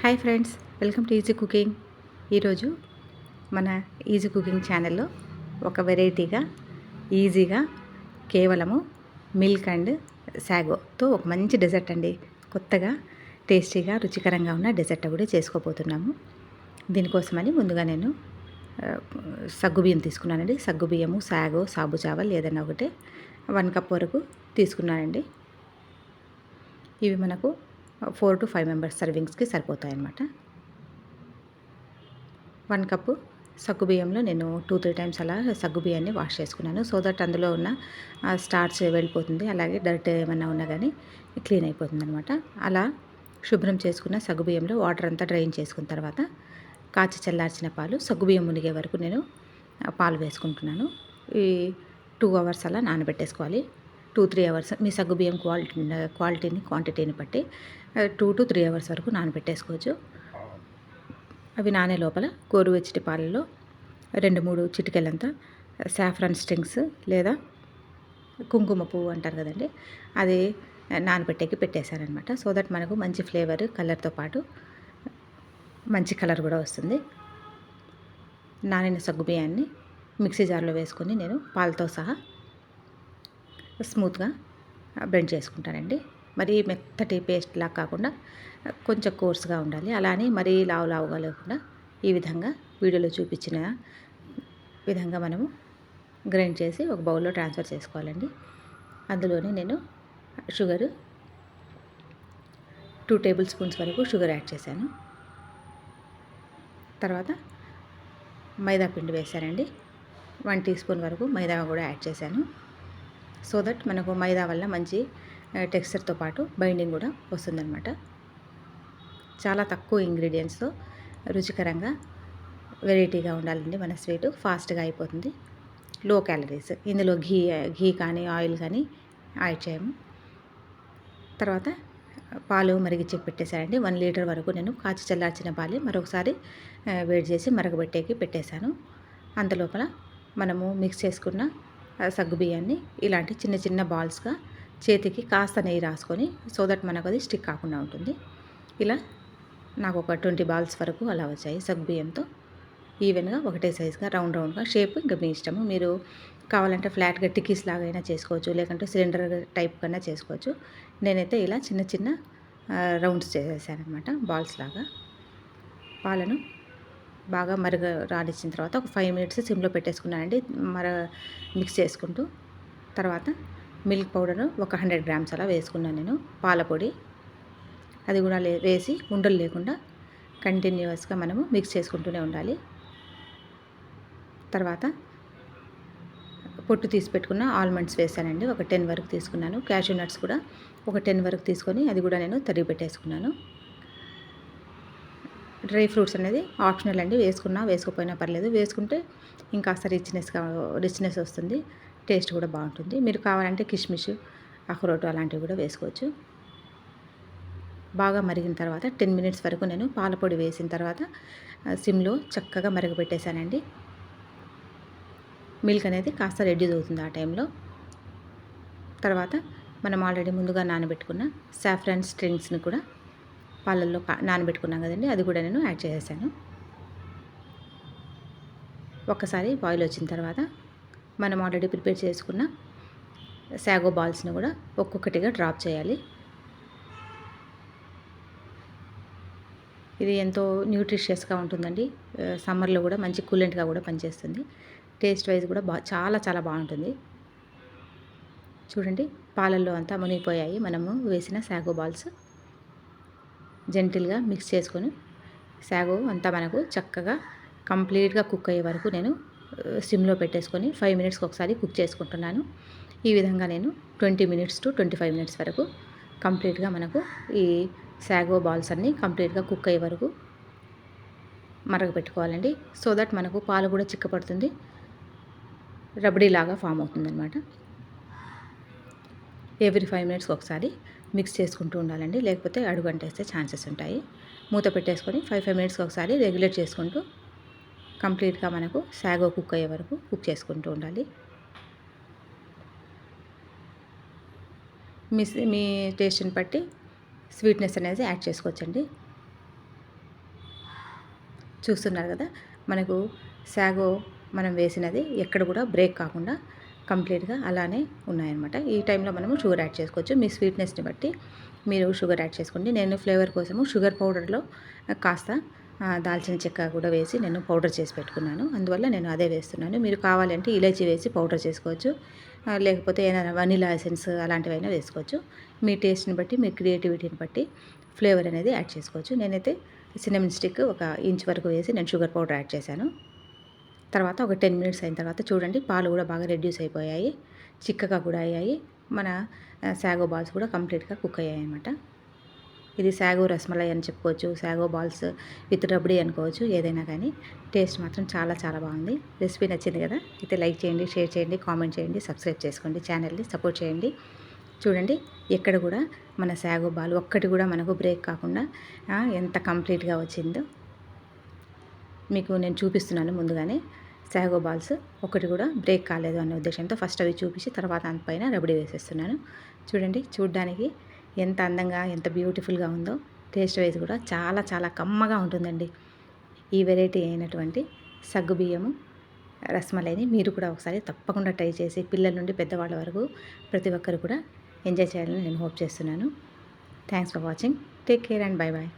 Hi friends welcome to easy cooking. ఈరోజు మన easy cooking ఛానల్లో ఒక వెరైటీగా ఈజీగా కేవలము మిల్క్ అండ్ సాగోతో ఒక మంచి డెజర్ట్ అండి. కొత్తగా టేస్టీగా రుచికరంగా ఉన్న డెజర్ట్ కూడా చేసుకోబోతున్నాము. దీనికోసమని ముందుగా నేను సగ్గుబియ్యం తీసుకున్నానండి. సగ్గుబియ్యము సాగో సాబు చావల్ ఏదైనా ఒకటి వన్ కప్ వరకు తీసుకున్నానండి. ఇవి మనకు ఫోర్ టు ఫైవ్ మెంబర్స్ సర్వింగ్స్కి సరిపోతాయి అనమాట వన్ కప్పు సగ్గుబియ్యంలో నేను టూ త్రీ టైమ్స్ అలా సగ్గుబియ్యాన్ని వాష్ చేసుకున్నాను. సో దట్ అందులో ఉన్న స్టార్చ్ వెళ్ళిపోతుంది. అలాగే డర్ట్ ఏమన్నా ఉన్నా కానీ క్లీన్ అయిపోతుంది అనమాట అలా శుభ్రం చేసుకున్న సగ్గుబియ్యంలో వాటర్ అంతా డ్రైన్ చేసుకున్న తర్వాత కాచి చల్లార్చిన పాలు సగ్గుబియ్యం మునిగే వరకు నేను పాలు వేసుకుంటున్నాను. ఈ టూ అవర్స్ అలా నానబెట్టేసుకోవాలి. టూ త్రీ అవర్స్ మీ సగ్గుబియ్యం క్వాలిటీ క్వాలిటీని క్వాంటిటీని బట్టి టూ టు త్రీ అవర్స్ వరకు నానబెట్టేసుకోవచ్చు. అవి నానే లోపల గోరువెచ్చటి పాలలో రెండు మూడు చిటికెలంతా సాఫ్రాన్ స్ట్రింగ్స్ లేదా కుంకుమ పువ్వు అంటారు కదండి అది నానబెట్టేకి పెట్టేశారనమాట. సో దట్ మనకు మంచి ఫ్లేవర్ కలర్తో పాటు మంచి కలర్ కూడా వస్తుంది. నానిన సగ్గు బియ్యాన్ని మిక్సీ జార్లో వేసుకొని నేను పాలతో సహా స్మూత్గా బ్లెండ్ చేసుకుంటానండి. మరి మెత్తటి పేస్ట్ లాగా కాకుండా కొంచెం కోర్స్గా ఉండాలి. అలానే మరీ లావు లావుగా లేకుండా ఈ విధంగా వీడియోలో చూపించిన విధంగా మనము గ్రైండ్ చేసి ఒక బౌల్లో ట్రాన్స్ఫర్ చేసుకోవాలండి. అందులోనే నేను షుగర్ టూ టేబుల్ స్పూన్స్ వరకు షుగర్ యాడ్ చేశాను. తర్వాత మైదా పిండి వేశానండి. వన్ టీ స్పూన్ వరకు మైదా కూడా యాడ్ చేశాను. సో దట్ మనకు మైదా వల్ల మంచి టెక్స్చర్తో పాటు బైండింగ్ కూడా వస్తుందన్నమాట. చాలా తక్కువ ఇంగ్రీడియంట్స్తో రుచికరంగా వెరైటీగా ఉండాలండి మన స్వీట్ ఫాస్ట్గా అయిపోతుంది. లో క్యాలరీస్ ఇందులో ఘీ ఘీ కానీ ఆయిల్ కానీ యాడ్ చేయము. తర్వాత పాలు మరిగించి పెట్టేశానండి. వన్ లీటర్ వరకు నేను కాచి చల్లార్చిన పాలు మరొకసారి వేడి చేసి మరగబెట్టేకి పెట్టేశాను. అంతలోపల మనము మిక్స్ చేసుకున్న సగ్గు బియ్యాన్ని ఇలాంటి చిన్న చిన్న బాల్స్గా చేతికి కాస్త నెయ్యి రాసుకొని సో దట్ మనకు అది స్టిక్ కాకుండా ఉంటుంది. ఇలా నాకు ఒక ట్వంటీ బాల్స్ వరకు అలా వచ్చాయి సగ్గు బియ్యంతో. ఈవెన్గా ఒకటే సైజుగా రౌండ్ రౌండ్గా షేప్ ఇంకా మీ ఇష్టము. మీరు కావాలంటే ఫ్లాట్గా టిక్కీస్ లాగైనా చేసుకోవచ్చు లేకుంటే సిలిండర్ టైప్ కన్నా చేసుకోవచ్చు. నేనైతే ఇలా చిన్న చిన్న రౌండ్స్ చేసేసాను అనమాట బాల్స్ లాగా. పాలను బాగా మరగ రానిచ్చిన తర్వాత ఒక ఫైవ్ మినిట్స్ సిమ్లో పెట్టేసుకున్నానండి. మర మిక్స్ చేసుకుంటూ తర్వాత మిల్క్ పౌడర్ ఒక హండ్రెడ్ గ్రామ్స్ అలా వేసుకున్నాను నేను. పాలపొడి అది కూడా లే వేసి ఉండలు లేకుండా కంటిన్యూస్గా మనము మిక్స్ చేసుకుంటూనే ఉండాలి. తర్వాత పొట్టు తీసి పెట్టుకున్న ఆల్మండ్స్ వేసానండి. ఒక టెన్ వరకు తీసుకున్నాను. క్యాషూ నట్స్ కూడా ఒక టెన్ వరకు తీసుకొని అది కూడా నేను తరిగి పెట్టేసుకున్నాను. డ్రై ఫ్రూట్స్ అనేది ఆప్షనల్ అండి. వేసుకున్నా వేసుకోపోయినా పర్లేదు. వేసుకుంటే ఇంకా రిచ్నెస్గా రిచ్నెస్ వస్తుంది. టేస్ట్ కూడా బాగుంటుంది. మీరు కావాలంటే కిష్మిష్ అఖరోటు అలాంటివి కూడా వేసుకోవచ్చు. బాగా మరిగిన తర్వాత టెన్ మినిట్స్ వరకు నేను పాలపొడి వేసిన తర్వాత సిమ్లో చక్కగా మరగపెట్టేశానండి మిల్క్ అనేది కాస్త రెడ్యూస్ అవుతుంది ఆ టైంలో. తర్వాత మనం ఆల్రెడీ ముందుగా నానబెట్టుకున్న సాఫ్రాన్ స్ట్రింగ్స్ని కూడా పాలల్లో నానబెట్టుకున్నాం కదండి అది కూడా నేను యాడ్ చేసేసాను. ఒక్కసారి బాయిల్ వచ్చిన తర్వాత మనం ఆల్రెడీ ప్రిపేర్ చేసుకున్న శాగో బాల్స్ని కూడా ఒక్కొక్కటిగా డ్రాప్ చేయాలి. ఇది ఎంతో న్యూట్రిషియస్గా ఉంటుందండి. సమ్మర్లో కూడా మంచి కూలెంట్గా కూడా పనిచేస్తుంది. టేస్ట్ వైజ్ కూడా బా చాలా చాలా బాగుంటుంది. చూడండి పాలల్లో అంతా మునిగిపోయాయి. మనము వేసిన శాగో బాల్స్ జెంటిల్గా మిక్స్ చేసుకొని సాగు అంతా మనకు చక్కగా కంప్లీట్గా కుక్ అయ్యే వరకు నేను సిమ్లో పెట్టేసుకొని ఫైవ్ మినిట్స్కి ఒకసారి కుక్ చేసుకుంటున్నాను. ఈ విధంగా నేను twenty minutes to twenty five minutes వరకు కంప్లీట్గా మనకు ఈ సాగో బాల్స్ అన్నీ కంప్లీట్గా కుక్ అయ్యే వరకు మరగపెట్టుకోవాలండి. సో దట్ మనకు పాలు కూడా చిక్కపడుతుంది. రబడీలాగా ఫామ్ అవుతుందన్నమాట. ఎవ్రీ ఫైవ్ మినిట్స్కి ఒకసారి మిక్స్ చేసుకుంటూ ఉండాలండి. లేకపోతే అడుగు అంటేస్తే ఛాన్సెస్ ఉంటాయి. మూత పెట్టేసుకొని ఫైవ్ ఫైవ్ మినిట్స్కి ఒకసారి రెగ్యులేట్ చేసుకుంటూ కంప్లీట్గా మనకు సాగో కుక్ అయ్యే వరకు కుక్ చేసుకుంటూ ఉండాలి. మీ మీ టేస్ట్ని బట్టి స్వీట్నెస్ అనేది యాడ్ చేసుకోవచ్చండి. చూస్తున్నారు కదా మనకు సాగో మనం వేసినది ఎక్కడ కూడా బ్రేక్ కాకుండా కంప్లీట్గా అలానే ఉన్నాయన్నమాట. ఈ టైంలో మనము షుగర్ యాడ్ చేసుకోవచ్చు. మీ స్వీట్నెస్ని బట్టి మీరు షుగర్ యాడ్ చేసుకోండి. నేను ఫ్లేవర్ కోసము షుగర్ పౌడర్లో కాస్త దాల్చిన చెక్క కూడా వేసి నేను పౌడర్ చేసి పెట్టుకున్నాను. అందువల్ల నేను అదే వేస్తున్నాను. మీరు కావాలంటే ఇలాచి వేసి పౌడర్ చేసుకోవచ్చు. లేకపోతే ఏదైనా వనీలా ఎసెన్స్ అలాంటివైనా వేసుకోవచ్చు. మీ టేస్ట్ని బట్టి మీ క్రియేటివిటీని బట్టి ఫ్లేవర్ అనేది యాడ్ చేసుకోవచ్చు. నేనైతే సినమిన్ స్టిక్ ఒక ఇంచ్ వరకు వేసి నేను షుగర్ పౌడర్ యాడ్ చేశాను. తర్వాత ఒక టెన్ మినిట్స్ అయిన తర్వాత చూడండి పాలు కూడా బాగా రెడ్యూస్ అయిపోయాయి చిక్కగా కూడా అయ్యాయి. మన శాగో బాల్స్ కూడా కంప్లీట్గా కుక్ అయ్యాయి అనమాట ఇది శాగో రసమలై అని చెప్పుకోవచ్చు శాగో బాల్స్ విత్ రబడీ అనుకోవచ్చు ఏదైనా కానీ. టేస్ట్ మాత్రం చాలా చాలా బాగుంది. రెసిపీ నచ్చింది కదా? అయితే లైక్ చేయండి షేర్ చేయండి కామెంట్ చేయండి సబ్స్క్రైబ్ చేసుకోండి ఛానల్ని సపోర్ట్ చేయండి. చూడండి ఎక్కడ కూడా మన శాగో బాల్ ఒక్కటి కూడా మనకు బ్రేక్ కాకుండా ఎంత కంప్లీట్గా వచ్చిందో మీకు నేను చూపిస్తున్నాను ముందుగానే. శాగో బాల్స్ ఒకటి కూడా బ్రేక్ కాలేదు అనే ఉద్దేశంతో ఫస్ట్ అవి చూపించి తర్వాత దానిపైన రబడి వేసేస్తున్నాను. చూడండి చూడ్డానికి ఎంత అందంగా ఎంత బ్యూటిఫుల్గా ఉందో టేస్ట్ వైజ్ కూడా చాలా చాలా కమ్మగా ఉంటుందండి. ఈ వెరైటీ అయినటువంటి సగ్గు బియ్యము రసమలైని మీరు కూడా ఒకసారి తప్పకుండా ట్రై చేసి పిల్లల నుండి పెద్దవాళ్ళ వరకు ప్రతి ఒక్కరు కూడా ఎంజాయ్ చేయాలని నేను హోప్ చేస్తున్నాను. Thanks for watching take care and bye bye